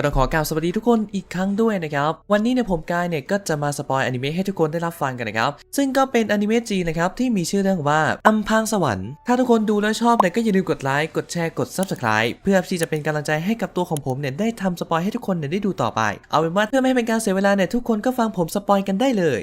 ก็ต้องขอกล่าวสวัสดีทุกคนอีกครั้งด้วยนะครับ วันนี้เนี่ยผมกายเนี่ยก็จะมาสปอยอนิเมะให้ทุกคนได้รับฟังกันนะครับ ซึ่งก็เป็นอนิเมะจีนนะครับที่มีชื่อเรื่องว่าอัมพางสวรรค์ ถ้าทุกคนดูแล้วชอบเนี่ยก็อย่าลืมกดไลค์ กดแชร์ กด subscribe เพื่อที่จะเป็นกำลังใจให้กับตัวของผมเนี่ยได้ทำสปอยให้ทุกคนเนี่ยได้ดูต่อไป เอาเป็นว่าเพื่อไม่ให้เป็นการเสียเวลาเนี่ยทุกคนก็ฟังผมสปอยกันได้เลย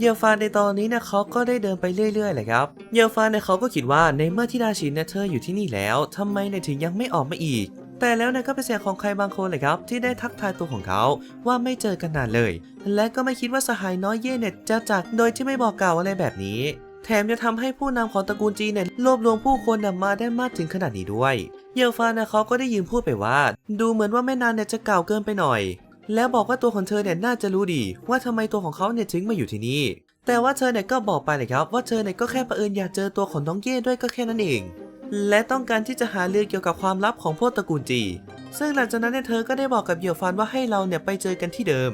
เยลฟานในตอนนี้นี่ยเขาก็ได้เดินไปเรื่อยๆเลยครับเยลฟานเนี่ยเขาก็คิดว่าในเมื่อที่ดาชินเนี่ยเธออยู่ที่นี่แล้วทำไมเนี่ยถึงยังไม่ออกมาอีก แต่แล้วนี่ยก็เป็นเสียงของใครบางคนเลยครับที่ได้ทักทายตัวของเขาว่าไม่เจอกันนานเลย และก็ไม่คิดว่าสหายน้อยเย่เนี่ยจะจากโดยที่ไม่บอกกล่าวอะไรแบบนี้แถมจะทำให้ผู้นำของตระกูลจีนเนี่ยรวบรวมผู้คนนำมาได้มากถึงขนาดนี้ด้วย เยลฟานเนี่ยเขาก็ได้ยืนพูดไปว่า ดูเหมือนว่าแม่นางเนี่ยจะเก่าเกินไปหน่อย แล้วบอกว่าตัวของเธอเนี่ยน่าจะรู้ดี ว่าทำไมตัวของเขาเนี่ยถึงมาอยู่ที่นี่ แต่ว่าเธอเนี่ยก็บอกไปเลยครับ ว่าเธอเนี่ยก็แค่ประเอิญอยากเจอตัวของน้องเย่ด้วยก็แค่นั้นเอง และต้องการที่จะหาเรื่องเกี่ยวกับความลับของพวกตระกูลจี ซึ่งหลังจากนั้นเนี่ยเธอก็ได้บอกกับเหยี่ยวฟานว่าให้เราเนี่ยไปเจอกันที่เดิม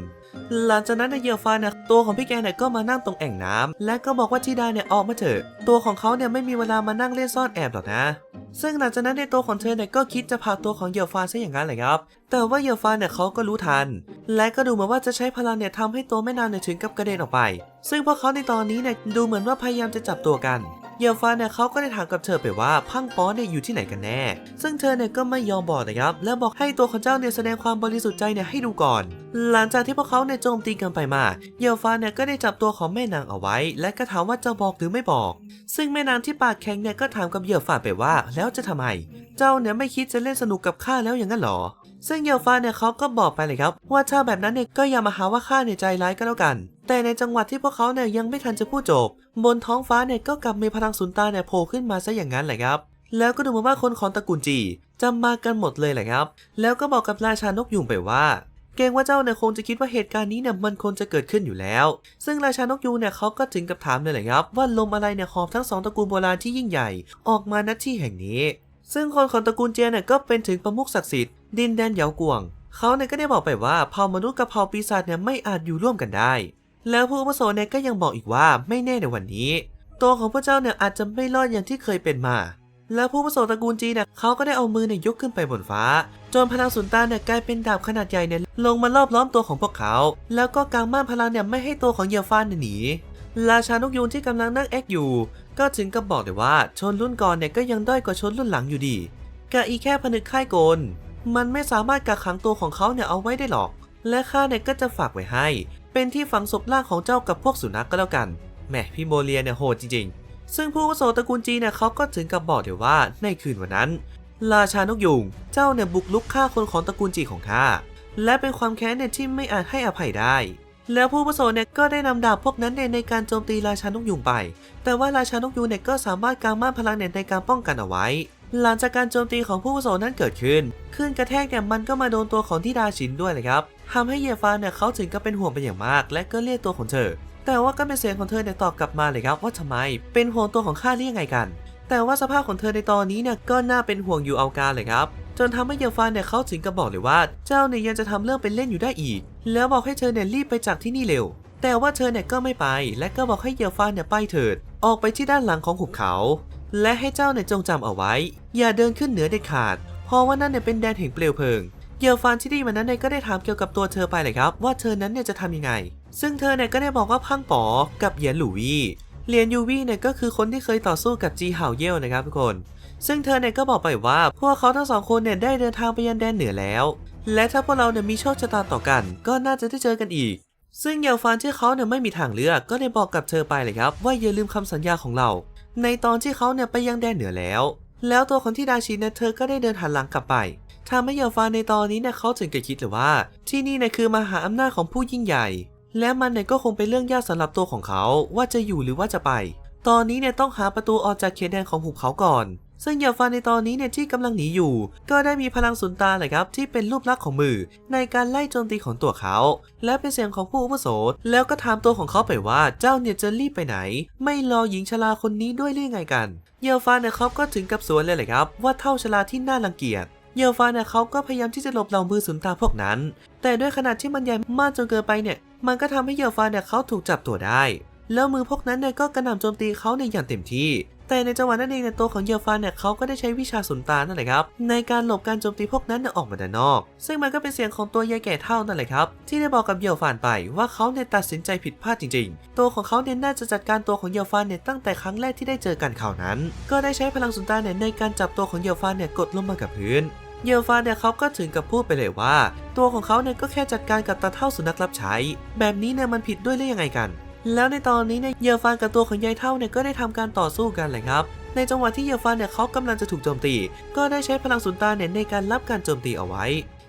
หลังจากนั้นเนี่ยเหยี่ยวฟานเนี่ยตัวของพี่แกเนี่ยก็มานั่งตรงแอ่งน้ำและก็บอกว่าทิดาเนี่ยออกมาเถอะ ตัวของเขาเนี่ยไม่มีเวลามานั่งเล่นซ่อนแอบหรอกนะ ซึ่งหลังจากนั้นในตัวของเธอเนี่ยก็คิดจะพาตัวของเหยี่ยวฟานซะอย่างนั้นแหละครับ แต่ว่าเหยี่ยวฟานเนี่ยเขาก็รู้ทัน และก็ดูเหมือนว่าจะใช้พลังเนี่ยทำให้ตัวแม่นางเนี่ยถึงกับกระเด็นออกไป ซึ่งพวกเขาในตอนนี้เนี่ยดูเหมือนว่าพยายามจะจับตัวกัน เยี่ยฟานเนี่ยเขาก็ได้ถามกับเธอไปว่าพังป้อเนี่ยอยู่ที่ไหนกันแน่ ซึ่งเธอเนี่ยก็ไม่ยอมบอกนะครับและบอกให้ตัวของเจ้าเนี่ยแสดงความบริสุทธิ์ใจเนี่ยให้ดูก่อน หลังจากที่พวกเขาเนี่ยโจมตีกันไปมา เยี่ยฟานเนี่ยก็ได้จับตัวของแม่นางเอาไว้ และก็ถามว่าจะบอกหรือไม่บอก ซึ่งแม่นางที่ปากแข็งเนี่ยก็ถามกับเยี่ยฟานไปว่า แล้วจะทำไม เจ้าเนี่ยไม่คิดจะเล่นสนุกกับข้าแล้วอย่างนั้นหรอ ซึ่งเยี่ยวฟาเนี่ยเขาก็บอกไปเลยครับ ว่าถ้าแบบนั้นเนี่ยก็อย่ามาหาว่าข้าเนี่ยใจร้ายก็แล้วกัน แต่ในจังหวัดที่พวกเขาเนี่ยยังไม่ทันจะพูดจบบนท้องฟ้าเนี่ยก็กลับมีพลังสุนตาเนี่ยโผล่ขึ้นมาซะอย่างนั้นแหละครับ แล้วก็ดูเหมือนว่าคนของตระกูลจีจะมากันหมดเลยแหละครับ แล้วก็บอกกับราชานกยุงไปว่าเกรงว่าเจ้าเนี่ยคงจะคิดว่าเหตุการณ์นี้เนี่ยมันควรจะเกิดขึ้นอยู่แล้ว ซึ่งราชานกยูงเนี่ยเขาก็ถึงกับถามเลยแหละครับ ว่าลมอะไรเนี่ยหอบทั้งสองตระกูลโบราณที่ยิ่งใหญ่ ออกมาณที่แห่งนี้ ซึ่งคนของตระกูลเจียเนี่ยก็เป็นถึงประมุขศักดิ์สิทธิ์ดินแดนเหยากวง เขาเนี่ยก็ได้บอกไปว่าเผ่ามนุษย์กับเผ่าปีศาจเนี่ยไม่อาจอยู่ร่วมกันได้ แล้วผู้อาวุโสเนี่ยก็ยังบอกอีกว่าไม่แน่ในวันนี้ ตัวของพระเจ้าเนี่ยอาจจะไม่รอดอย่างที่เคยเป็นมา แล้วผู้อาวุโสตระกูลจีนเนี่ยเขาก็ได้เอามือเนี่ยยกขึ้นไปบนฟ้า จนพลังสุนตานเนี่ยกลายเป็นดาบขนาดใหญ่เนี่ยลงมารอบล้อมตัวของพวกเขา แล้วก็กางม่านพลังเนี่ยไม่ให้ตัวของเหยี่ยวฟานเน่หนีราชานกยูงที่กำลังนั่งแอคอยู่ ก็ถึงกับบอกเลยว่าชนรุ่นก่อนเนี่ยก็ยังด้อยกว่าชนรุ่นหลังอยู่ดีกะอีแค่ผนึกค่ายโกน มันไม่สามารถกักขังตัวของเขาเนี่ยเอาไว้ได้หรอก และข้าเนี่ยก็จะฝากไว้ให้ เป็นที่ฝังศพร่างของเจ้ากับพวกสุนัขก็แล้วกันแหมพี่โมเลียเนี่ยโหดจริงๆ ซึ่งผู้วโสตระกูลจีเนี่ยเขาก็ถึงกับบอกเดี๋ยว่าในคืนวันนั้น ราชานกยูงเจ้าเนี่ยบุกลุกฆ่าคนของตระกูลจีของข้าและเป็นความแค้นเนี่ยที่ไม่อาจให้อภัยได้ แล้วผู้อาวุโสเนี่ยก็ได้นำดาบพวกนั้นเนี่ยในการโจมตีราชานกยูงไป แต่ว่าราชานกยูงเนี่ยก็สามารถกางม่านพลังเนี่ยในการป้องกันเอาไว้ หลังจากการโจมตีของผู้อาวุโสนั้นเกิดขึ้นคลื่นกระแทกเนี่ยมันก็มาโดนตัวของที่ดาชินด้วยเลยครับทำให้เยฟานเนี่ยเขาถึงกับเป็นห่วงเป็นอย่างมาก และก็เรียกตัวของเธอ แต่ว่าก็เป็นเสียงของเธอเนี่ยตอบกลับมาเลยครับว่าทำไม เป็นห่วงตัวของข้าได้ยังไงกัน แต่ว่าสภาพของเธอในตอนนี้เนี่ยก็น่าเป็นห่วงอยู่เอาการเลยครับ จนทำให้เยลฟานเนี่ยเขาถึงกับบอกเลยว่า เจ้าเนี่ยยังจะทำเรื่องเป็นเล่นอยู่ได้อีก แล้วบอกให้เธอเนี่ยรีบไปจากที่นี่เร็ว แต่ว่าเธอเนี่ยก็ไม่ไป และก็บอกให้เยลฟานเนี่ยไปเถิด ออกไปที่ด้านหลังของหุบเขา และให้เจ้าเนี่ยจงจำเอาไว้ อย่าเดินขึ้นเหนือเด็ดขาด เพราะว่านั่นเนี่ยเป็นแดนแห่งเปลวเพลิง เยลฟานที่ด้มานั้นเนี่ยก็ได้ถามเกี่ยวกับตัวเธอไปเลยครับ ว่าเธอนั้นเนี่ยจะทำยังไง ซึ่งเธอเนี่ยก็ได้บอกว่าพังป๋อกับเหยียนหลู่วี่ เหรียญยูวี่เนี่ยก็คือคนที่เคยต่อสู้กับจีเห่าเย่ยวนะครับทุกคน ซึ่งเธอเนี่ยก็บอกไปว่า พวกเขาทั้งสองคนเนี่ยได้เดินทางไปยันแดนเหนือแล้ว และถ้าพวกเราเนี่ยมีโชคชะตาต่อกัน ก็น่าจะได้เจอกันอีก ซึ่งเยลฟานที่เขาเนี่ยไม่มีทางเลือกก็ได้บอกกับเธอไปเลยครับ ว่าอย่าลืมคำสัญญาของเรา ในตอนที่เขาเนี่ยไปยังแดนเหนือแล้ว แล้วตัวคนที่ดาชินเนี่ยเธอก็ได้เดินหันหลังกลับไปทำให้เยลฟานในตอนนี้เนี่ยเขาถึงกับคิดเลยว่า ที่นี่เนี่ยคือมหาอำนาจของผู้ยิ่งใหญ่ และมันเนี่ยก็คงเป็นเรื่องยากสำหรับตัวของเขาว่าจะอยู่หรือว่าจะไป ตอนนี้เนี่ยต้องหาประตูออกจากเขตแดนของหุบเขาก่อน ซึ่งเหยี่ยวฟานในตอนนี้เนี่ยที่กำลังหนีอยู่ ก็ได้มีพลังสุนตาเลยครับที่เป็นรูปลักษณ์ของมือ ในการไล่โจมตีของตัวเขา และเป็นเสียงของผู้อาวุโสแล้วก็ถามตัวของเขาไปว่าเจ้าเนี่ยจะรีบไปไหน ไม่รอหญิงชราคนนี้ด้วยหรือไงกันเยี่ยวฟานเนี่ยเขาก็ถึงกับสวนเลยเลยครับ ว่าเท่าชราที่น่ารังเกียจเยี่ยวฟานเนี่ยเขาก็พยายามที่จะหลบเหล่ามือสุนตาพวกนั้น แต่ด้วยขนาดที่มันใหญ่มากจนเกินไปเนี่ย มันก็ทำให้เยี่ยวฟานเนี่ยเขาถูกจับตัวได้ แล้วมือพวกนั้นเนี่ยก็กระหน่ำโจมตีเขาในอย่างเต็มที่ แต่ในจังหวะนั้นเองเนี่ยตัวของเยี่ยวฟานเนี่ยเขาก็ได้ใช้วิชาสุนตานั่นแหละครับในการหลบการโจมตีพวกนั้นออกมาด้านนอก ซึ่งมันก็เป็นเสียงของตัวยายแก่เท่านั่นแหละครับที่ได้บอกกับเยี่ยวฟานไปว่าเขาเนี่ยตัดสินใจผิดพลาดจริง ๆ ตัวของเขาเนี่ยน่าจะจัดการตัวของเยี่ยวฟานเนี่ยตั้งแต่ครั้งแรกที่ได้เจอกันข่าวนั้น ก็ได้ใช้พลังสุนตาเนี่ยในการจับตัวของเยี่ยวฟานเนี่ยกดลงมากับพื้น เยี่ยฟานเนี่ยเขาก็ถึงกับพูดไปเลยว่า ตัวของเขาเนี่ยก็แค่จัดการกับตาเท่าสุนัขรับใช้ แบบนี้เนี่ยมันผิดด้วยหรือยังไงกัน แล้วในตอนนี้เนี่ยเยี่ยฟานกับตัวของยายเท่าเนี่ยก็ได้ทำการต่อสู้กันเลยครับ ในจังหวะที่เยี่ยฟานเนี่ยเขากำลังจะถูกโจมตี ก็ได้ใช้พลังสุนตาเนี่ยในการรับการโจมตีเอาไว้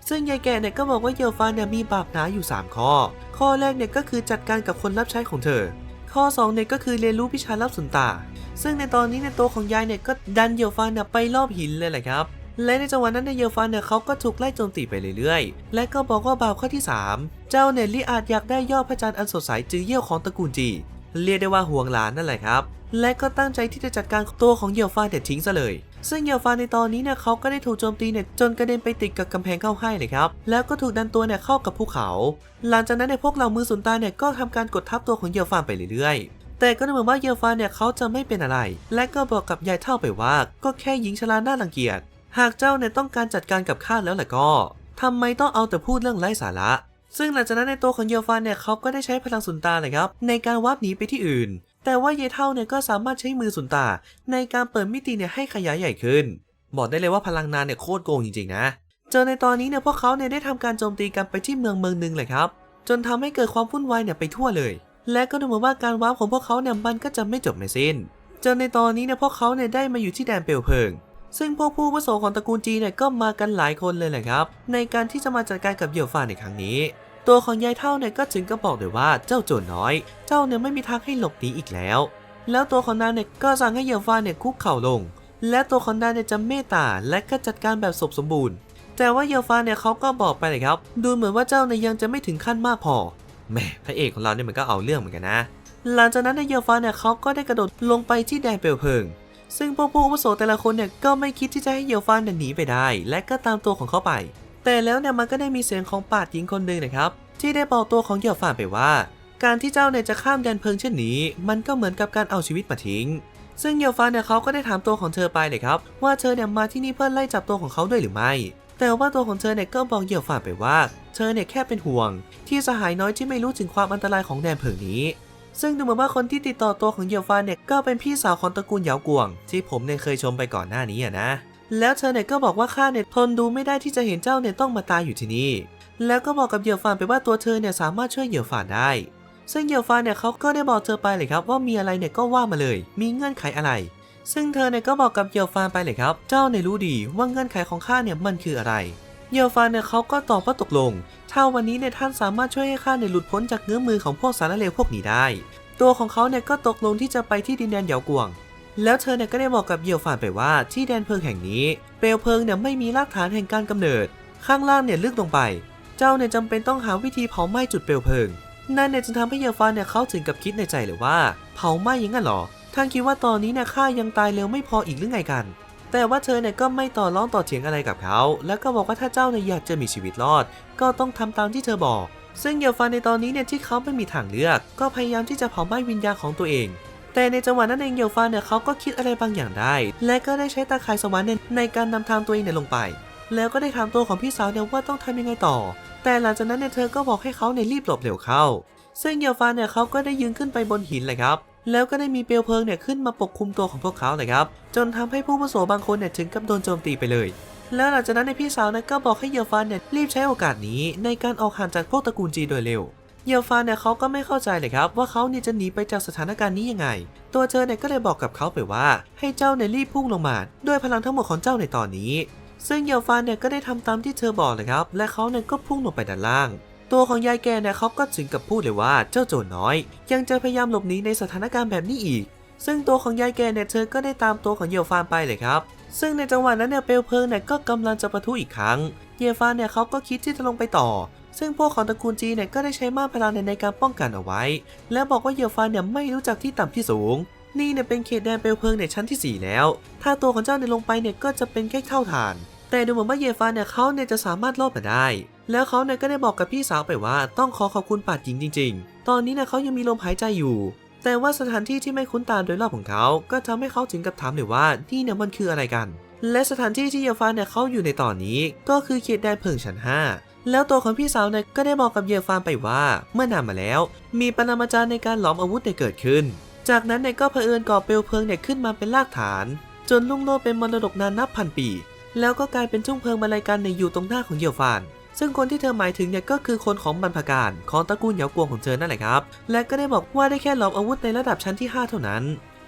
ซึ่งยายแก่เนี่ยก็บอกว่าเยี่ยฟานเนี่ยมีบาปหนาอยู่ 3 ข้อ ข้อแรกเนี่ยก็คือจัดการกับคนรับใช้ของเธอ ข้อ2เนี่ยก็คือเรียนรู้วิชารับสุนตาซึ่งในตอนนี้ในตัวของยายเนี่ยก็ดันเยี่ยวฟานเนี่ยไปรอบหินเลยแหละครับ และในจังหวะนั้นในยเยี่ยวฟานเนี่ยเขาก็ถูกไล่โจมตีไปเรื่อยๆ และก็บอกว่าบาปข้อที่ 3 เจ้าเนลลี่อาจอยากได้ยอดพระจันทร์อันสดใสจือเยี่ยวของตระกูลจี เรียกได้ว่าห่วงหลานนั่นแหละครับ และก็ตั้งใจที่จะจัดการตัวของเยี่ยวฟานเนี่ยทิ้งซะเลย ซึ่งเยี่ยวฟานในตอนนี้เนี่ยเขาก็ได้ถูกโจมตีเนี่ยจนกระเด็นไปติดกับกำแพงเข้าให้เลยครับ แล้วก็ถูกดันตัวเนี่ยเข้ากับภูเขา หลังจากนั้นในยพวกเรามือสุนตาเนี่ยก็ทำการกดทับตัวของเยี่ยวฟานไปเรื่อยๆแต่ก็ดูเหมือนว่าเยี่ยวฟานเนี่ยเขาจะไม่เป็นอะไร และก็บอกกับยายเท่าไปว่า ก็แค่หญิงชราน่ารังเกียจ หากเจ้าเนี่ยต้องการจัดการกับข้าแล้วล่ะก็ทำไมต้องเอาแต่พูดเรื่องไร้สาระ ซึ่งหลังจากนั้นในตัวของเยลฟานเนี่ยเขาก็ได้ใช้พลังสุนตาเลยครับ ในการวาร์ปหนีไปที่อื่น แต่ว่าเยเท่าเนี่ยก็สามารถใช้มือสุนตา ในการเปิดมิติเนี่ยให้ขยายใหญ่ขึ้น บอกได้เลยว่าพลังนานเนี่ยโคตรโกงจริงๆนะ เจอในตอนนี้เนี่ยพวกเขาเนี่ยได้ทำการโจมตีกันไปที่เมืองเมืองหนึ่งเลยครับ จนทำให้เกิดความวุ่นวายเนี่ยไปทั่วเลย และก็ดูเหมือนว่าการวาร์ปของพวกเขาเนี่ยมันก็จะไม่จบไม่สิ้น เจนในตอนนี้เนี่ยพวกเขาเนี่ยได้มาอยู่ที่แดนเปลวเพลิง ซึ่งพวกผู้อาวุโสของตระกูลจีเนี่ยก็มากันหลายคนเลยแหละครับ ในการที่จะมาจัดการกับเหยี่ยวฟานในครั้งนี้ ตัวของยายเท่าเนี่ยก็ถึงก็บอกเลยว่าเจ้าโจรน้อย เจ้าเนี่ยไม่มีทางให้หลบหนีอีกแล้ว แล้วตัวของนางเนี่ยก็สั่งให้เหยี่ยวฟานเนี่ยคุกเข่าลง และตัวของนางเนี่ยจะเมตตาและก็จัดการแบบศพสมบูรณ์ แต่ว่าเหยี่ยวฟานเนี่ยเขาก็บอกไปเลยครับ ดูเหมือนว่าเจ้าเนี่ยยังจะไม่ถึงขั้นมากพอแหมพระเอกของเราเนี่ยมันก็เอาเรื่องเหมือนกันนะ หลังจากนั้นนเหยี่ยวฟานเนี่ยเขาก็ได้กระโดดลงไปที่แดนเปลวเพลิง ซึ่งพวกผู้อาวุโสแต่ละคนเนี่ยก็ไม่คิดที่จะให้เยี่ยวฟานหนีไปได้ และก็ตามตัวของเขาไป แต่แล้วเนี่ยมันก็ได้มีเสียงของปาดหญิงคนหนึ่งนะครับ ที่ได้บอกตัวของเยี่ยวฟานไปว่า การที่เจ้าเนี่ยจะข้ามแดนเพลิงเช่นนี้ มันก็เหมือนกับการเอาชีวิตมาทิ้ง ซึ่งเยี่ยวฟานเนี่ยเขาก็ได้ถามตัวของเธอไปเลยครับ ว่าเธอเนี่ยมาที่นี่เพื่อไล่จับตัวของเขาด้วยหรือไม่ แต่ว่าตัวของเธอเนี่ยก็บอกเยี่ยวฟานไปว่า เธอเนี่ยแค่เป็นห่วง ที่สหายน้อยที่ไม่รู้ถึงความอันตรายของแดนเพลิงนี้ ซึ่งดูเหมือนว่าคนที่ติดต่อตัวของเหยียวฟานเนี่ยก็เป็นพี่สาวของตระกูลเหยากวง ที่ผมเนี่ยเคยชมไปก่อนหน้านี้อะนะ แล้วเธอเนี่ยก็บอกว่าข้าเนี่ยทนดูไม่ได้ที่จะเห็นเจ้าเนี่ยต้องมาตายอยู่ที่นี่ แล้วก็บอกกับเหยียวฟานไปว่าตัวเธอเนี่ยสามารถช่วยเหยียวฟานได้ ซึ่งเหยียวฟานเนี่ยเขาก็ได้บอกเธอไปเลยครับว่ามีอะไรเนี่ยก็ว่ามาเลย มีเงื่อนไขอะไร ซึ่งเธอเนี่ยก็บอกกับเหยียวฟานไปเลยครับ เจ้าเนี่ยรู้ดีว่าเงื่อนไขของข้าเนี่ยมันคืออะไร เยี่ยวฟานเนี่ยเขาก็ตอบว่าตกลง ถ้าวันนี้เนี่ยท่านสามารถช่วยให้ข้าเนี่ยหลุดพ้นจากเงื้อมือของพวกสารเลวพวกนี้ได้ ตัวของเขาเนี่ยก็ตกลงที่จะไปที่ดินแดนเหยาวกวง แล้วเธอเนี่ยก็ได้บอกกับเยี่ยวฟานไปว่าที่แดนเพลิงแห่งนี้ เปลวเพลิงเนี่ยไม่มีรากฐานแห่งการกำเนิด ข้างล่างเนี่ยลึกลงไป เจ้าเนี่ยจำเป็นต้องหาวิธีเผาไหม้จุดเปลวเพลิง นั่นเนี่ยจึงทำให้เยี่ยวฟานเนี่ยเขาถึงกับคิดในใจเลยว่า เผาไหม้ยังงั้นหรอท่านคิดว่าตอนนี้เนี่ยข้ายังตายเร็วไม่พออีกหรือไงกัน แต่ว่าเธอเนี่ยก็ไม่ต่อร้องต่อเถียงอะไรกับเขา แล้วก็บอกว่าถ้าเจ้าเนี่ยอยากจะมีชีวิตรอด ก็ต้องทำตามที่เธอบอก ซึ่งเยี่ยวฟานในตอนนี้เนี่ยที่เขาไม่มีทางเลือก ก็พยายามที่จะเผาไหม้วิญญาณของตัวเอง แต่ในจังหวะนั้นเองเยี่ยวฟานเนี่ยเขาก็คิดอะไรบางอย่างได้ และก็ได้ใช้ตาข่ายสวรรค์เนี่ยในการนำทางตัวเองเนี่ยลงไป แล้วก็ได้ถามตัวของพี่สาวเนี่ยว่าต้องทำยังไงต่อ แต่หลังจากนั้นเนี่ยเธอก็บอกให้เขาเนี่ยรีบหลบเร็วเข้า ซึ่งเยี่ยวฟานเนี่ยเขาก็ได้ยืนขึ้นไปบนหินเลยครับ แล้วก็ได้มีเปลวเพลิงเนี่ยขึ้นมาปกคลุมตัวของพวกเขาเลยครับ จนทำให้ผู้อาวุโสบางคนเนี่ยถึงกับโดนโจมตีไปเลย แล้วหลังจากนั้นในพี่สาวนี่ยก็บอกให้เยี่ยวฟานเนี่ยรีบใช้โอกาสนี้ในการออกห่างจากพวกตระกูลจีโดยเร็ว เยี่ยวฟานเนี่ยเขาก็ไม่เข้าใจเลยครับว่าเขาเนี่ยจะหนีไปจากสถานการณ์นี้ยังไง ตัวเธอเนี่ยก็เลยบอกกับเขาไปว่า ให้เจ้าเนี่ยรีบพุ่งลงมาด้วยพลังทั้งหมดของเจ้าในตอนนี้ ซึ่งเยี่ยวฟานเนี่ยก็ได้ทำตามที่เธอบอกเลยครับ และเขาเนี่ยก็พุ่งลงไปด้านล่าง ตัวของยายแกเนี่ยเขาก็ถึงกับพูดเลยว่าเจ้าโจรน้อย ยังจะพยายามหลบหนีในสถานการณ์แบบนี้อีก ซึ่งตัวของยายแกเนี่ยเธอก็ได้ตามตัวของเยี่ยวฟานไปเลยครับ ซึ่งในจังหวะนั้นเนี่ยเปลวเพลิงเนี่ยก็กำลังจะปะทุอีกครั้ง เยฟานเนี่ยเขาก็คิดที่จะลงไปต่อ ซึ่งพวกของตระกูลจีเนี่ยก็ได้ใช้มานพลังเนี่ยในการป้องกันเอาไว้ และบอกว่าเยฟานเนี่ยไม่รู้จักที่ต่ำที่สูงนี่เนี่ยเป็นเขตแดนเปลวเพลิงในชั้นที่ 4 แล้ว ถ้าตัวของเจ้าเนี่ยลงไปเนี่ยก็จะเป็นแค่เท่าฐาน แต่ดูเหมือนว่าเยฟานเนี่ยเขาเนี่ยจะสามารถรอดมาได้ แล้วเขาเนี่ยก็ได้บอกกับพี่สาวไปว่าต้องขอขอบคุณปัดหญิงจริง ๆ ตอนนี้เนี่ยเขายังมีลมหายใจอยู่ แต่ว่าสถานที่ที่ไม่คุ้นตาโดยรอบของเขา ก็ทำให้เขาถึงกับถามเลยว่านี่เนี่ยมันคืออะไรกัน และสถานที่ที่เยฟานเนี่ยเขาอยู่ในตอนนี้ ก็คือเขตแดนเพิงชั้น5 แล้วตัวของพี่สาวเนี่ยก็ได้บอกกับเยฟานไปว่า เมื่อนานมาแล้ว มีปรมาจารย์ในการหลอมอาวุธเนี่ยเกิดขึ้น จากนั้นเนี่ยก็เผอิญก่อเปลวเพลิงเนี่ยขึ้นมาเป็นรากฐาน จนลุ่งโลดเป็นมรดกนานนับพันปี แล้วก็กลายเป็นทุ่งเพลิงมาลายกันในอยู่ตรงหน้าของเยฟาน ซึ่งคนที่เธอหมายถึงเนี่ยก็คือคนของบรรพการของตระกูลเหยากวงของเธอนั่นแหละครับ และก็ได้บอกว่าได้แค่หลอมอาวุธในระดับชั้นที่ 5 เท่านั้น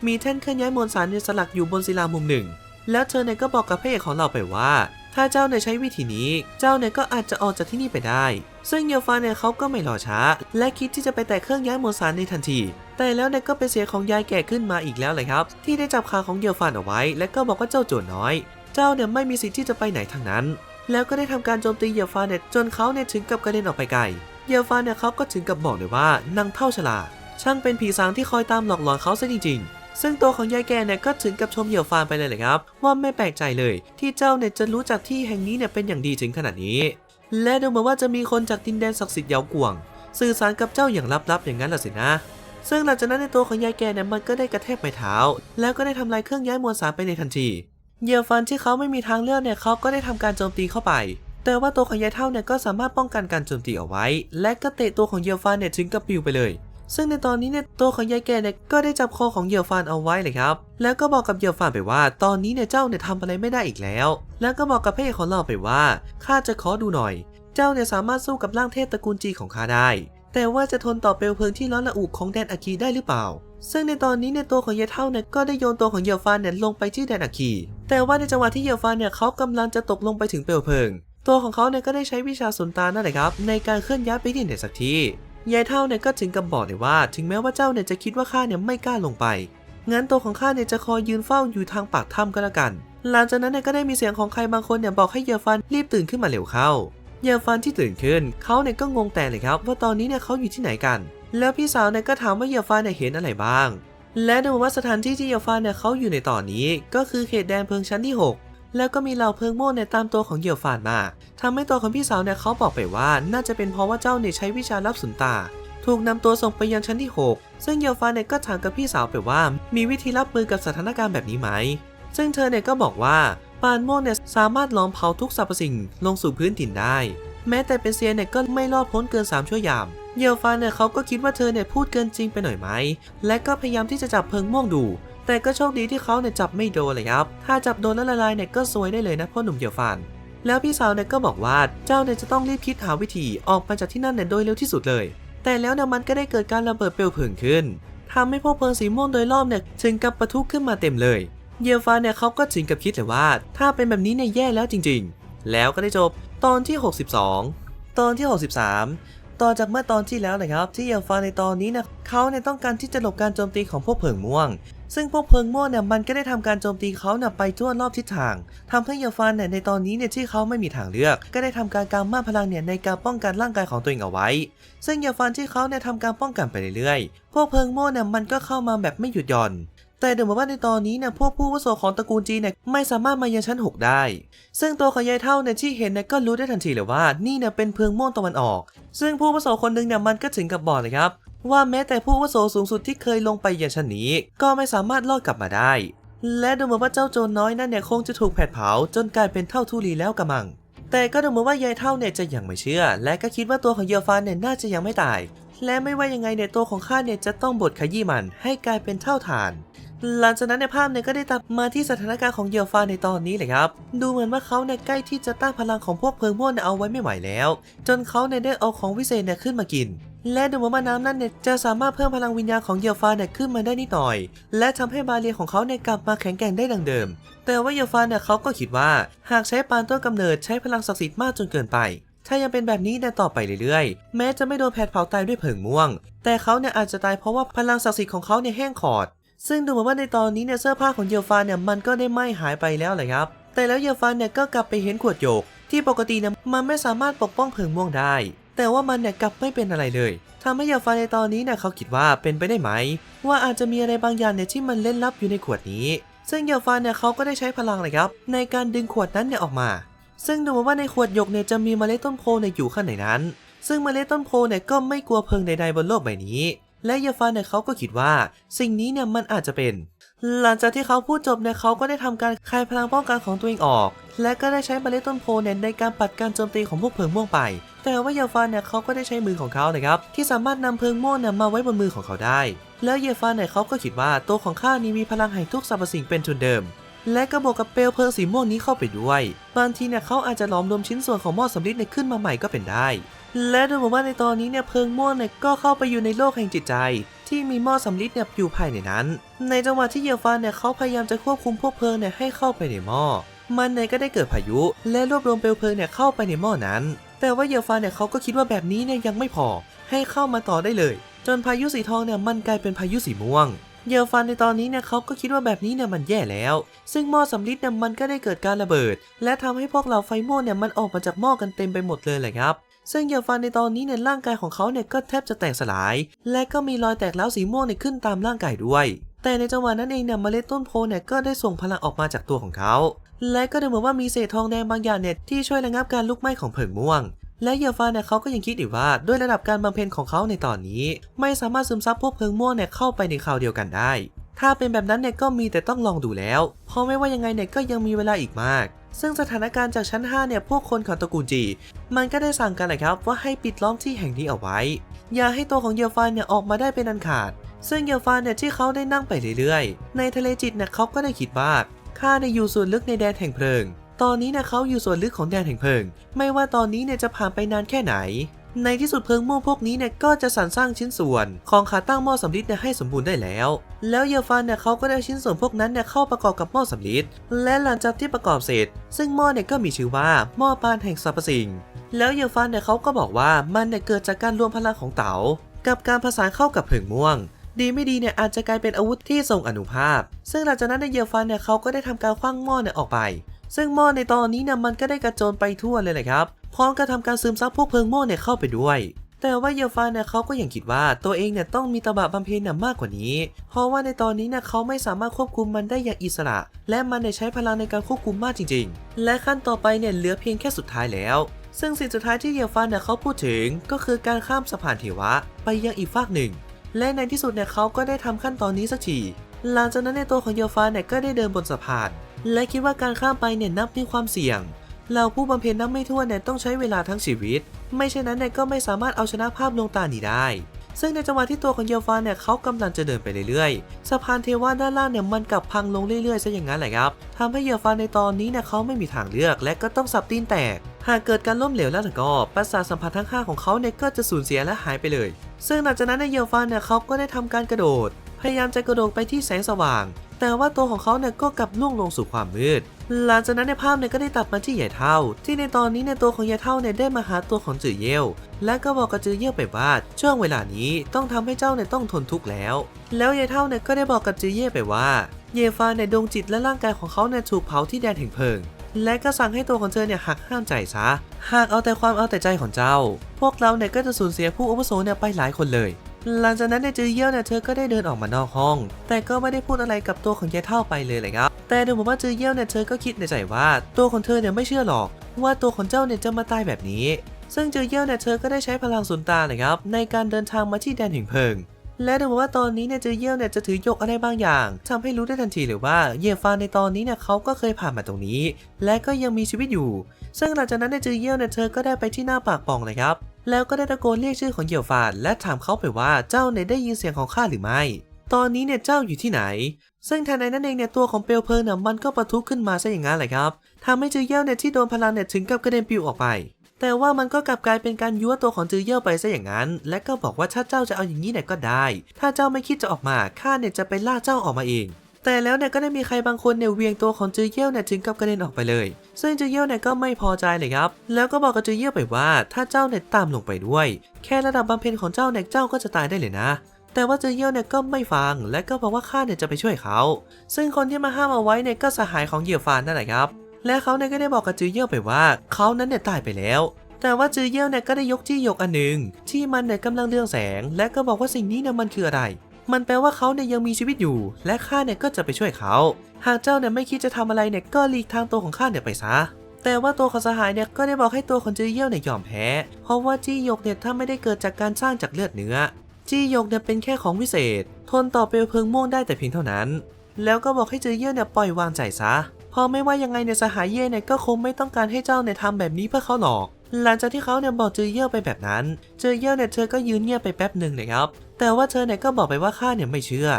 มีแท่นเคลื่อนย้ายมวลสารสลักอยู่บนศิลามุมหนึ่ง แล้วเธอเนี่ยก็บอกกับพระเอกของเราไปว่า ถ้าเจ้าเนี่ยใช้วิธีนี้ เจ้าเนี่ยก็อาจจะออกจากที่นี่ไปได้ ซึ่งเยลฟานเนี่ยเขาก็ไม่รอช้า และคิดที่จะไปแตะเครื่องย้ายมวลสารในทันทีแต่แล้วเนี่ยก็เป็นเสียงของยายแก่ขึ้นมาอีกแล้วเลยครับ ที่ได้จับขาของเยลฟานเอาไว้ และก็บอกว่าเจ้าโจรน้อย เจ้าเนี่ยไม่มีสิทธิ์ที่จะไปไหนทั้งนั้น แล้วก็ได้ทำการโจมตีเยลฟานเนี่ยจนเขาเนี่ยถึงกับกระเด็นออกไปไกลเยลฟานเนี่ยเขาก็ถึงกับบอกเลยว่านางเท่าฉลา ช่างเป็นผีสางที่คอยตามหลอกหลอนเขาซะจริงๆ ซึ่งตัวของยายแกเนี่ยก็ถึงกับชมเหยี่ยวฟานไปเลยเลยครับ ว่าไม่แปลกใจเลยที่เจ้าเนี่ยจะรู้จักที่แห่งนี้เนี่ยเป็นอย่างดีถึงขนาดนี้ และดูเหมือนว่าจะมีคนจากดินแดนศักดิ์สิทธิ์เยาวกวง สื่อสารกับเจ้าอย่างลับๆอย่างนั้นล่ะสินะซึ่งหลังจากนั้นในตัวของยายแกเนี่ยมันก็ได้กระแทกไม้เท้า แล้วก็ได้ทำลายเครื่องย้ายมวลสารไปในทันที เหยี่ยวฟันที่เขาไม่มีทางเลือกเนี่ยเขาก็ได้ทำการโจมตีเข้าไป แต่ว่าตัวของยายเท่าเนี่ยก็สามารถป้องกันการโจมตีเอาไว้ และก็เตะตัวของเหยี่ยวฟันเนี่ยถึงกับปิวไปเลย ซึ่งในตอนนี้เนี่ยตัวของยายแก่เนี่ยก็ได้จับคอของเหยี่ยวฟานเอาไว้เลยครับ แล้วก็บอกกับเหยี่ยวฟานไปว่า ตอนนี้เนี่ยเจ้าเนี่ยทำอะไรไม่ได้อีกแล้ว แล้วก็บอกกับพระเอกของเราไปว่าข้าจะขอดูหน่อย เจ้าเนี่ยสามารถสู้กับร่างเทพตระกูลจีของข้าได้ แต่ว่าจะทนต่อเปลวเพลิงที่ร้อนระอุของแดนอาคีได้หรือเปล่า ซึ่งในตอนนี้เนี่ยตัวของเยเท่าเนี่ยก็ได้โยนตัวของเหยี่ยวฟานเนี่ยลงไปที่แดนอาคี แต่ว่าในจังหวะที่เหยี่ยวฟานเนี่ยเขากำลังจะตกลงไปถึงเปลวเพลิง ตัวของเขาเนี่ยก็ได้ใช้วิชาสุนตานั่นแหละครับในการเคลื่อนย้ายไปที่ไหนสักที่ยายเท่าเนี่ยก็ถึงกับบอกเลยว่า ถึงแม้ว่าเจ้าเนี่ยจะคิดว่าข้าเนี่ยไม่กล้าลงไปงั้นตัวของข้าเนี่ยจะคอยยืนเฝ้าอยู่ทางปากถ้ำก็แล้วกัน หลังจากนั้นเนี่ยก็ได้มีเสียงของใครบางคนเนี่ยบอกให้เยี่ยวฟันรีบตื่นขึ้นมาเร็วเข้า เยี่ยวฟันที่ตื่นขึ้นเขาเนี่ยก็งงแต่เลยครับ ว่าตอนนี้เนี่ยเขาอยู่ที่ไหนกัน แล้วพี่สาวเนี่ยก็ถามว่าเยี่ยวฟันเนี่ยเห็นอะไรบ้าง และดูว่าสถานที่ที่เยี่ยวฟันเนี่ยเขาอยู่ในตอนนี้ก็คือเขตแดนเพลิงชั้นที่ 6 แล้วก็มีเหล่าเพลิงโม่เนี่ยตามตัวของเยี่ยวฟานมาทำให้ตัวของพี่สาวเนี่ยเขาบอกไปว่า น่าจะเป็นเพราะว่าเจ้าเนี่ยใช้วิชาลับสุนตา ถูกนำตัวส่งไปยังชั้นที่ 6 ซึ่งเยี่ยวฟานเนี่ยก็ถามกับพี่สาวไปว่า มีวิธีรับมือกับสถานการณ์แบบนี้ไหม ซึ่งเธอเนี่ยก็บอกว่าปานโม่เนี่ยสามารถล้อมเผาทุกสรรพสิ่งลงสู่พื้นถิ่นได้ แม้แต่เป็นเซียนเนี่ยก็ไม่รอดพ้นเกิน 3 ชั่วยาม เยี่ยวฟานเนี่ยเขาก็คิดว่าเธอเนี่ยพูดเกินจริงไปหน่อยไหม และก็พยายามที่จะจับเพิงม่วงดู แต่ก็โชคดีที่เขาเนี่ยจับไม่โดนเลยครับ ถ้าจับโดนแล้วละลายเนี่ยก็ซวยได้เลยนะพ่อหนุ่มเยี่ยวฟานแล้วพี่สาวเนี่ยก็บอกว่าเจ้าเนี่ยจะต้องรีบคิดหาวิธีออกมาจากที่นั่นเนี่ยโดยเร็วที่สุดเลย แต่แล้วเนี่ยมันก็ได้เกิดการระเบิดเปลวเพลิงขึ้นทำให้พวกเพลิงสีม่วงโดยรอบเนี่ยถึงกับปะทุขึ้นมาเต็มเลยเยี่ยวฟานเนี่ยเขาก็ถึงกับคิดเลยว่า ถ้าเป็นแบบนี้เนี่ยแย่แล้วจริง ๆ แล้วก็ได้จบ ตอนที่ 62 ตอนที่ 63 ต่อจากเมื่อตอนที่แล้วนะครับ ที่เยี่ยวฟานในตอนนี้นะเขาเนี่ยต้องการที่จะหลบการโจมตีของพวกเพิงม่วง ซึ่งพวกเพิงม่วงเนี่ยมันก็ได้ทำการโจมตีเขาเนี่ยไปทั่วรอบทิศทางทำให้เยี่ยวฟานเนี่ยในตอนนี้เนี่ยที่เขาไม่มีทางเลือก ก็ได้ทำการกางม่านพลังเนี่ยในการป้องกันร่างกายของตัวเองเอาไว้ ซึ่งเยี่ยวฟานที่เขาเนี่ยทำการป้องกันไปเรื่อยๆ พวกเพิงม่วงเนี่ยมันก็เข้ามาแบบไม่หยุดหย่อน แต่ดูเหมือนว่าในตอนนี้เนี่ยพวกผู้วุโสของตระกูลจีนเนี่ยไม่สามารถมายังชั้น 6 ได้ ซึ่งตัวของยายเท่าเนี่ยที่เห็นเนี่ยก็รู้ได้ทันทีเลยว่านี่เนี่ยเป็นเพลิงม่วงตะวันออก ซึ่งผู้วุโสคนหนึ่งเนี่ยมันก็ถึงกับบอกเลยครับ ว่าแม้แต่ผู้วุโสสูงสุดที่เคยลงไปยังชั้นนี้ ก็ไม่สามารถรอดกลับมาได้ และดูเหมือนว่าเจ้าโจรน้อยนั่นเนี่ยคงจะถูกแผดเผาจนกลายเป็นเท่าทุลีแล้วกระมังแต่ก็ดูเหมือนว่ายายเท่าเนี่ยจะยังไม่เชื่อ และก็คิดว่าตัวของเยลฟานเนี่ยน่าจะยังไม่ตาย และไม่ว่ายังไงเนี่ยตัวของข้าเนี่ยจะต้องบดขยี้มันให้กลายเป็นเท่าฐาน หลังจากนั้นในภาพเนี่ยก็ได้ตัดมาที่สถานการณ์ของเยลฟานในตอนนี้เลยครับ ดูเหมือนว่าเขาเนี่ยใกล้ที่จะต้านพลังของพวกเพลิงม่วนเนี่ยเอาไว้ไม่ไหวแล้ว จนเขาเนี่ยได้เอาของวิเศษเนี่ยขึ้นมากินและดูเหมือนว่าน้ำนั้นเนี่ยจะสามารถเพิ่มพลังวิญญาณของเยลฟานเนี่ยขึ้นมาได้นิดหน่อย และทำให้บาเรียของเขาเนี่ยกลับมาแข็งแกร่งได้ดังเดิม แต่ว่าเยลฟานเนี่ยเขาก็คิดว่า หากใช้ปานต้นกำเนิดใช้พลังศักดิ์สิทธิ์มากจนเกินไป ถ้ายังเป็นแบบนี้เนี่ยต่อไปเรื่อยๆ แม้จะไม่โดนแผดเผาตายด้วยเพลิงม่วง แต่เขาเนี่ยอาจจะตายเพราะว่าพลังศักดิ์สิทธิ์ของเขาเนี่ยแห้งขอด ซึ่งดูเหมือนว่าในตอนนี้เนี่ยเสื้อผ้าของเยลฟานเนี่ยมันก็ได้ไหม้หายไปแล้วเลยครับ แต่แล้วเยลฟานเนี่ยก็กลับไปเห็นขวดโยก ที่ปกติเนี่ยมันไม่สามารถปกป้องเพลิงม่วงได้ แต่ว่ามันเนี่ยกลับไม่เป็นอะไรเลยทำให้เยลฟานในตอนนี้เนี่ยเขาคิดว่าเป็นไปได้ไหม ว่าอาจจะมีอะไรบางอย่างเนี่ยที่มันเล่นลับอยู่ในขวดนี้ ซึ่งเยลฟานเนี่ยเขาก็ได้ใช้พลังเลยครับในการดึงขวดนั้นเนี่ยออกมา ซึ่งดูเหมือนว่าในขวดหยกเนี่ยจะมีเมล็ดต้นโพเนี่ยอยู่ข้างในนั้น ซึ่งเมล็ดต้นโพเนี่ยก็ไม่กลัวเพลิงใดๆบนโลกใบนี้ และเยลฟานเนี่ยเขาก็คิดว่า สิ่งนี้เนี่ยมันอาจจะเป็น หลังจากที่เขาพูดจบเนี่ยเขาก็ได้ทำการคลายพลังป้องกันของตัวเองออก และก็ได้ใช้เมล็ดต้นโพเนี่ยในการปัดการโจมตีของพวกเพลิงม่วงไป แต่ว่าเยลฟานเนี่ยเขาก็ได้ใช้มือของเขานะครับที่สามารถนำเพลิงม่วงเนี่ยมาไว้บนมือของเขาได้ แล้วเยฟานเนี่ยเขาก็คิดว่าตัวของข้านี้มีพลังแห่งทุกสรรพสิ่งเป็นทุนเดิม และก็บวกกับเปลวเพลิงสีม่วงนี้เข้าไปด้วย บางทีเนี่ยเขาอาจจะหลอมรวมชิ้นส่วนของหม้อสำริดเนี่ยขึ้นมาใหม่ก็เป็นได้ และดูเหมือนว่าในตอนนี้เนี่ยเพลิงม่วงเนี่ยก็เข้าไปอยู่ในโลกแห่งจิตใจ ที่มีหม้อสำริดเนี่ยอยู่ภายในนั้น ในจังหวะที่เยลฟานเนี่ยเขาพยายามจะควบคุมพวกเพลิงเนี่ยให้เข้าไปในหม้อ มันเนี่ยก็ได้เกิดพายุ และรวบรวมเปลวเพลิงเนี่ยเข้าไปในหม้อนั้น แต่ว่าเยลฟานเนี่ยเขาก็คิดว่าแบบนี้เนี่ยยังไม่พอ ให้เข้ามาต่อได้เลย จนพายุสีทองเนี่ยมันกลายเป็นพายุสีม่วง เยลฟันในตอนนี้เนี่ยเขาก็คิดว่าแบบนี้เนี่ยมันแย่แล้ว ซึ่งหม้อสำลิดเนี่ยมันก็ได้เกิดการระเบิด และทำให้พวกเราไฟม่วงเนี่ยมันออกมาจากหม้อกันเต็มไปหมดเลยแหละครับซึ่งเยลฟันในตอนนี้เนี่ยร่างกายของเขาเนี่ยก็แทบจะแตกสลาย และก็มีรอยแตกร้าวสีม่วงเนี่ยขึ้นตามร่างกายด้วย แต่ในจังหวะนั้นเองเนี่ยเมล็ดต้นโพเนี่ยก็ได้ส่งพลังออกมาจากตัวของเขาและก็ดูเหมือนว่ามีเศษทองแดงบางอย่างเนี่ยที่ช่วยระงับการลุกไหม้ของเพลิงม่วง และเยลฟานเนี่ยเขาก็ยังคิดอีกว่าด้วยระดับการบำเพ็ญของเขาในตอนนี้ ไม่สามารถซึมซับพวกเพลิงม่วงเนี่ยเข้าไปในคราวเดียวกันได้ ถ้าเป็นแบบนั้นเนี่ยก็มีแต่ต้องลองดูแล้ว เพราะไม่ว่ายังไงเนี่ยก็ยังมีเวลาอีกมาก ซึ่งสถานการณ์จากชั้น 5 เนี่ยพวกคนของตระกูลจี มันก็ได้สั่งกันแหละครับว่าให้ปิดล้อมที่แห่งนี้เอาไว้ อย่าให้ตัวของเยลฟานเนี่ยออกมาได้เป็นอันขาด ซึ่งเยลฟานเนี่ยที่เขาได้นั่งไปเรื่อยๆ ในทะเลจิตเนี่ยเขาก็ได้คิดว่าข้าได้อยู่ส่วนลึกในแดนแห่งเพลิง ตอนนี้เนี่ยเขาอยู่ส่วนลึกของแดนแห่งเพลิง ไม่ว่าตอนนี้เนี่ยจะผ่านไปนานแค่ไหน ในที่สุดเพลิงม่วงพวกนี้เนี่ยก็จะสรรสร้างชิ้นส่วน ของขาตั้งหม้อสำริดเนี่ยให้สมบูรณ์ได้แล้ว แล้วเยฟานเนี่ยเขาก็ได้ชิ้นส่วนพวกนั้นเนี่ยเข้าประกอบกับหม้อสำริดและหลังจากที่ประกอบเสร็จ ซึ่งหม้อเนี่ยก็มีชื่อว่าหม้อปานแห่งสรรพสิ่ง แล้วเยฟานเนี่ยเขาก็บอกว่ามันเนี่ยเกิดจากการรวมพลังของเต๋ากับการผสานเข้ากับเพลิงม่วงดีไม่ดีเนี่ยอาจจะกลายเป็นอาวุธที่ทรงอนุภาพ ซึ่งหลังจากนั้นในเยลฟานเนี่ยเขาก็ได้ทำการคว้างหม้อเนี่ยออกไป ซึ่งหม้อในตอนนี้เนี่ยมันก็ได้กระโจนไปทั่วเลยแหละครับ พร้อมกับทำการซึมซับพวกเพลิงหม้อเนี่ยเข้าไปด้วย แต่ว่าเยลฟานเนี่ยเขาก็ยังคิดว่าตัวเองเนี่ยต้องมีตบะบำเพ็ญเนี่ยมากกว่านี้ เพราะว่าในตอนนี้เนี่ยเขาไม่สามารถควบคุมมันได้อย่างอิสระ และมันเนี่ยใช้พลังในการควบคุมมากจริง ๆ และขั้นต่อไปเนี่ยเหลือเพียงแค่สุดท้ายแล้ว ซึ่งสิ่งสุดท้ายที่เยลฟานเนี่ยเขาพูดถึงก็คือการข้ามสะพานเทวะ ไปยังอีกฟากหนึ่ง และในที่สุดเนี่ยเขาก็ได้ทำขั้นตอนนี้สักทีหลังจากนั้นในตัวของเยลฟานเนี่ยก็ได้เดินบนสะพาน และคิดว่าการข้ามไปเนี่ยนับมีความเสี่ยงเราผู้บำเพ็ญนับไม่ถ้วนเนี่ยต้องใช้เวลาทั้งชีวิต ไม่เช่นนั้นเนี่ยก็ไม่สามารถเอาชนะภาพลวงตานี้ได้ ซึ่งในจังหวะที่ตัวของเยลฟานเนี่ยเขากำลังจะเดินไปเรื่อยๆ สะพานเทวะด้านล่างเนี่ยมันกลับพังลงเรื่อยๆซะอย่างนั้นแหละครับทำให้เยลฟานในตอนนี้เนี่ยเขาไม่มีทางเลือกและก็ต้องสับตีนแตก หากเกิดการล้มเหลวแล้วก็ประสาทสัมผัสทั้งห้าของเขาเนี่ยก็จะสูญเสียและหายไปเลย ซึ่งหลังจากนั้นในเยลฟานเนี่ยเขาก็ได้ทำการกระโดด พยายามจะกระโดดไปที่แสงสว่าง แต่ว่าตัวของเขาเนี่ยก็กลับล่วงลงสู่ความมืด หลังจากนั้นในภาพเนี่ยก็ได้ตัดมาที่ใหญ่เท่า ที่ในตอนนี้ในตัวของใหญ่เท่าเนี่ยได้มาหาตัวของจือเย่วและก็บอกกับจือเย่วไปว่าช่วงเวลานี้ต้องทำให้เจ้าเนี่ยต้องทนทุกข์แล้ว แล้วใหญ่เท่าเนี่ยก็ได้บอกกับจือเย่ไปว่า เยฟาในดวงจิตและร่างกายของเขาเนี่ยถูกเผาที่แดนแห่งเพลิงและก็สั่งให้ตัวของเธอเนี่ยหักห้ามใจซะ หากเอาแต่ความเอาแต่ใจของเจ้า พวกเราเนี่ยก็จะสูญเสียผู้อาวุโสเนี่ยไปหลายคนเลย หลังจากนั้นในจือเยี่ยวเนี่ยเธอก็ได้เดินออกมานอกห้อง แต่ก็ไม่ได้พูดอะไรกับตัวของยายเท่าไปเลยเลยครับ แต่ดูเหมือนว่าจือเยี่ยวเนี่ยเธอก็คิดในใจว่าตัวของเธอเนี่ยไม่เชื่อหรอก ว่าตัวของเจ้าเนี่ยจะมาตายแบบนี้ ซึ่งจือเยี่ยวเนี่ยเธอก็ได้ใช้พลังสุนตาเลยครับในการเดินทางมาที่แดนแห่งเพลิง และดูเหมือนว่าตอนนี้เนี่ยจือเยี่ยวเนี่ยจะถือโยกอะไรบางอย่างทำให้รู้ได้ทันทีเลยว่าเยฟานในตอนนี้เนี่ยเขาก็เคยผ่านมาตรงนี้ และก็ยังมีชีวิตอยู่ ซึ่งหลังจากนั้นในจือเยี่ยวเนี่ยเธอก็ได้ไปที่หน้าปากป่องเลยครับ แล้วก็ได้ตะโกนเรียกชื่อของเหยี่ยวฟานและถามเขาไปว่าเจ้าเนี่ยได้ยินเสียงของข้าหรือไม่ ตอนนี้เนี่ยเจ้าอยู่ที่ไหน ซึ่งทันใดนั้นเองเนี่ยตัวของเปลวเพลิงเนี่ยมันก็ปะทุขึ้นมาซะอย่างนั้นแหละครับทำให้จือเยี่ยวเนี่ยที่โดนพลังเนี่ยถึงกับกระเด็นปิวออกไป แต่ว่ามันก็กลับกลายเป็นการยั่วตัวของจือเยี่ยวไปซะอย่างนั้น และก็บอกว่าถ้าเจ้าจะเอาอย่างนี้เนี่ยก็ได้ ถ้าเจ้าไม่คิดจะออกมาข้าเนี่ยจะไปล่าเจ้าออกมาเอง แต่แล้วเนี่ยก็ได้มีใครบางคนเนี่ยเวียงตัวของจือเยี่ยวเนี่ยถึงกับกระเด็นออกไปเลย ซึ่งจือเยี่ยวเนี่ยก็ไม่พอใจเลยครับ แล้วก็บอกกับจือเยี่ยวไปว่า ถ้าเจ้าเนี่ยตามลงไปด้วย แค่ระดับบำเพ็ญของเจ้าเนี่ยเจ้าก็จะตายได้เลยนะ แต่ว่าจือเยี่ยวเนี่ยก็ไม่ฟัง และก็บอกว่าข้าเนี่ยจะไปช่วยเขา ซึ่งคนที่มาห้ามเอาไว้เนี่ยก็สหายของเหยี่ยวฟานนั่นแหละครับ และเขาเนี่ยก็ได้บอกกับจือเยี่ยวไปว่าเขานั้นเนี่ยตายไปแล้วแต่ว่าจือเยี่ยวเนี่ยก็ได้ยกจี้หยกอันหนึ่งที่มันเนี่ยกำลังเรืองแสง และก็บอกว่าสิ่งนี้เนี่ยมันคืออะไร มันแปลว่าเขาเนี่ยยังมีชีวิตอยู่ และข้าเนี่ยก็จะไปช่วยเขา หากเจ้าเนี่ยไม่คิดจะทำอะไรเนี่ยก็หลีกทางตัวของข้าเนี่ยไปซะแต่ว่าตัวของสหายเนี่ยก็ได้บอกให้ตัวของจือเยี่ยวเนี่ยยอมแพ้ เพราะว่าจี้หยกเนี่ยถ้าไม่ได้เกิดจากการสร้างจากเลือดเนื้อ จี้หยกเนี่ยเป็นแค่ของวิเศษ ทนต่อเปลวเพลิงม่วงได้แต่เพียงเท่านั้น แล้วก็บอกให้จือเยี่ยวเนี่ยปล่อยวางใจซะพราะไม่ว่ายังไงเนี่ยสหายเย่เนี่ยก็คงไม่ต้องการให้เจ้าเนี่ยทำแบบนี้เพื่อเขาหรอก หลังจากที่เขาเนี่ยบอกเจอเยี่ยวไปแบบนั้น เจอเยี่ยวเนี่ยเธอก็ยืนเงียบไปแป๊บหนึ่งเลยครับแต่ว่าเธอเนี่ยก็บอกไปว่าข้าเนี่ยไม่เชื่อ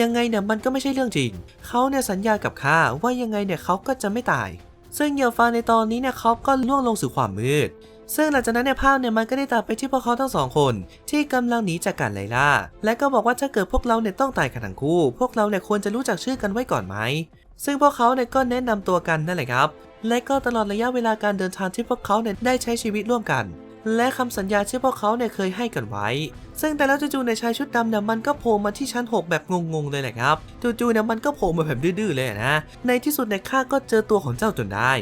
ยังไงเนี่ยมันก็ไม่ใช่เรื่องจริง เขาเนี่ยสัญญากับข้าว่ายังไงเนี่ยเขาก็จะไม่ตาย ซึ่งเหยี่ยวฟานในตอนนี้เนี่ยเขาก็ล่วงลงสู่ความมืด ซึ่งหลังจากนั้นในภาพเนี่ยมันก็ได้ตัดไปที่พวกเขาทั้งสองคน ที่กำลังหนีจากการไล่ล่า และก็บอกว่าถ้าเกิดพวกเราเนี่ยต้องตายกันทั้งคู่ พวกเราเนี่ยควรจะรู้จักชื่อกันไว้ก่อนไหมซึ่งพวกเขาเนี่ยก็แนะนำตัวกันนั่นแหละครับ และก็ตลอดระยะเวลาการเดินทางที่พวกเขาเนี่ยได้ใช้ชีวิตร่วมกัน และคำสัญญาที่พวกเขาเนี่ยเคยให้กันไว้ ซึ่งแต่แล้วจู่ๆในชายชุดดำเนี่ยมันก็โผล่มาที่ชั้น 6 แบบงงๆเลยแหละครับจู่ๆเนี่ยมันก็โผล่มาแบบดื้อๆเลยนะ ในที่สุดเนี่ยข้าก็เจอตัวของเจ้าจนได้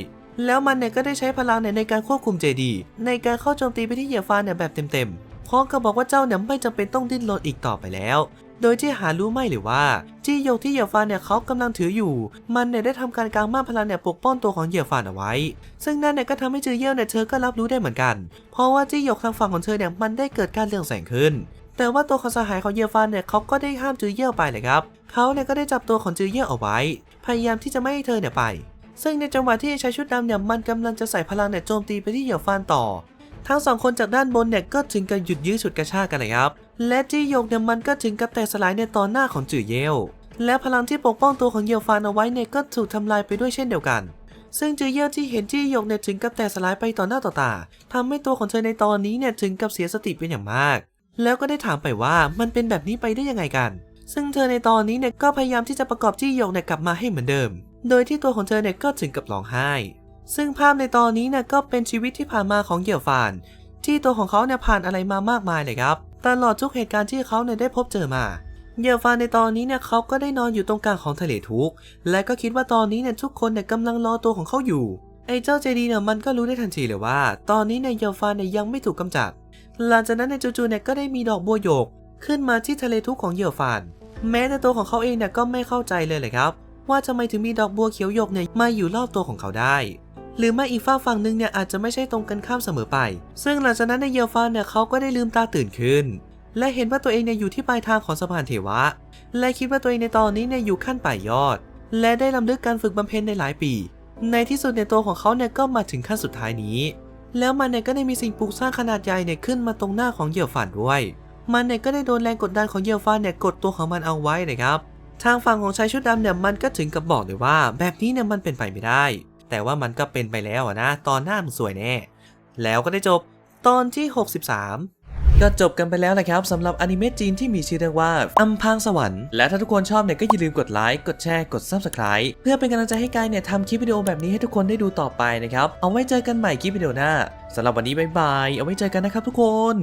แล้วมันเนี่ยก็ได้ใช้พลังเนี่ยในการควบคุมเจดี ในการเข้าโจมตีไปที่เหยียฟานเนี่ยแบบเต็มๆพร้อมกับบอกว่าเจ้าเนี่ยไม่จำเป็นต้องดิ้นรนอีกต่อไปแล้ว โดยที่หารู้ไม่หรือว่าจี้หยกที่เหยียฟานเนี่ยเขากำลังถืออยู่ มันเนี่ยได้ทำการกางม่านพลังเนี่ยปกป้องตัวของเหยียฟานเอาไว้ ซึ่งนั่นเนี่ยก็ทำให้จือเยี่ยวเนี่ยเธอก็รับรู้ได้เหมือนกัน เพราะว่าจี้หยกทางฝั่งของเธอเนี่ยมันได้เกิดการเรื่องแสงขึ้น แต่ว่าตัวของสหายของเหยียฟานเนี่ยเขาก็ได้ห้ามจือเยี่ยวไปเลยครับเขาเนี่ยก็ได้จับตัวของจือเยี่ยวเอาไว้ พยายามที่จะไม่ให้เธอเนี่ยไป ซึ่งในจังหวะที่ชายชุดดำเนี่ยมันกำลังจะใส่พลังเนี่ยโจมตีไปที่เหยี่ยวฟานต่อ ทั้งสองคนจากด้านบนเนี่ยก็ถึงกับหยุดยื้อฉุดกระชากกันเลยครับ และจี้หยกเนี่ยมันก็ถึงกับแตกสลายในตอนหน้าของจื่อเย่และพลังที่ปกป้องตัวของเยี่ฟานเอาไว้เนี่ยก็ถูกทำลายไปด้วยเช่นเดียวกัน ซึ่งจื่อเย่ที่เห็นจี้หยกเนี่ยถึงกับแตกสลายไปต่อหน้าต่อตาทำให้ตัวของเธอในตอนนี้เนี่ยถึงกับเสียสติเป็นอย่างมาก แล้วก็ได้ถามไปว่ามันเป็นแบบนี้ไปได้ยังไงกัน ซึ่งเธอในตอนนี้เนี่ยก็พยายามที่จะประกอบจี้หยกเนี่ยกลับมาให้เหมือนเดิม โดยที่ตัวของเธอเนี่ยก็ถึงกับร้องไห้ ซึ่งภาพในตอนนี้เนี่ยก็เป็นชีวิตที่ผ่านมาของเหยี่ยวฟาน ที่ตัวของเขาเนี่ยผ่านอะไรมามากมายเลยครับ ตลอดทุกเหตุการณ์ที่เขาเนี่ยได้พบเจอมาเหยี่ยวฟานในตอนนี้เนี่ยเขาก็ได้นอนอยู่ตรงกลางของทะเลทุก และก็คิดว่าตอนนี้เนี่ยทุกคนเนี่ยกำลังรอตัวของเขาอยู่ไอ้เจ้าเจดีเนี่ยมันก็รู้ได้ทันทีเลยว่า ตอนนี้เนี่ยเหยี่ยวฟานเนี่ยยังไม่ถูกกำจัด หลังจากนั้นในจู่ๆเนี่ยก็ได้มีดอกบัวโยก ขึ้นมาที่ทะเลทุกของเหยี่ยวฟาน แม้แต่ตัวของเขาเองเนี่ยก็ไม่เข้าใจเลยเลยครับ ว่าทำไมถึงมีดอกบัวเขียวหยกเนี่ยมาอยู่รอบตัวของเขาได้ หรือไม่อีกฝาฝั่งหนึ่งเนี่ยอาจจะไม่ใช่ตรงกันข้ามเสมอไป ซึ่งหลังจากนั้นในเยลฟานเนี่ยเขาก็ได้ลืมตาตื่นขึ้น และเห็นว่าตัวเองเนี่ยอยู่ที่ปลายทางของสะพานเทวะ และคิดว่าตัวเองในตอนนี้เนี่ยอยู่ขั้นปลายยอด และได้ลำลึกการฝึกบำเพ็ญในหลายปี ในที่สุดในตัวของเขาเนี่ยก็มาถึงขั้นสุดท้ายนี้ แล้วมันเนี่ยก็ได้มีสิ่งปลูกสร้างขนาดใหญ่เนี่ยขึ้นมาตรงหน้าของเหยี่ยวฝันด้วย มันเนี่ยก็ได้โดนแรงกดดันของเหยี่ยวฟันเนี่ยกดตัวของมันเอาไว้นะครับ ทางฝั่งของชายชุดดำเนี่ยมันก็ถึงกับบอกเลยว่า แบบนี้เนี่ยมันเป็นไปไม่ได้ แต่ว่ามันก็เป็นไปแล้วอะนะ ตอนหน้ามันสวยแน่ แล้วก็ได้จบตอนที่ 63ก็จบกันไปแล้วนะครับสำหรับอนิเมะจีนที่มีชื่อเรื่องว่าอัมพางสวรรค์และถ้าทุกคนชอบเนี่ยก็อย่าลืมกดไลค์กดแชร์กด Subscribe เพื่อเป็นกำลังใจให้กายเนี่ยทำคลิปวิดีโอแบบนี้ให้ทุกคนได้ดูต่อไปนะครับ เอาไว้เจอกันใหม่คลิปวิดีโอหน้าสำหรับวันนี้บายบาย เอาไว้เจอกันนะครับทุกคน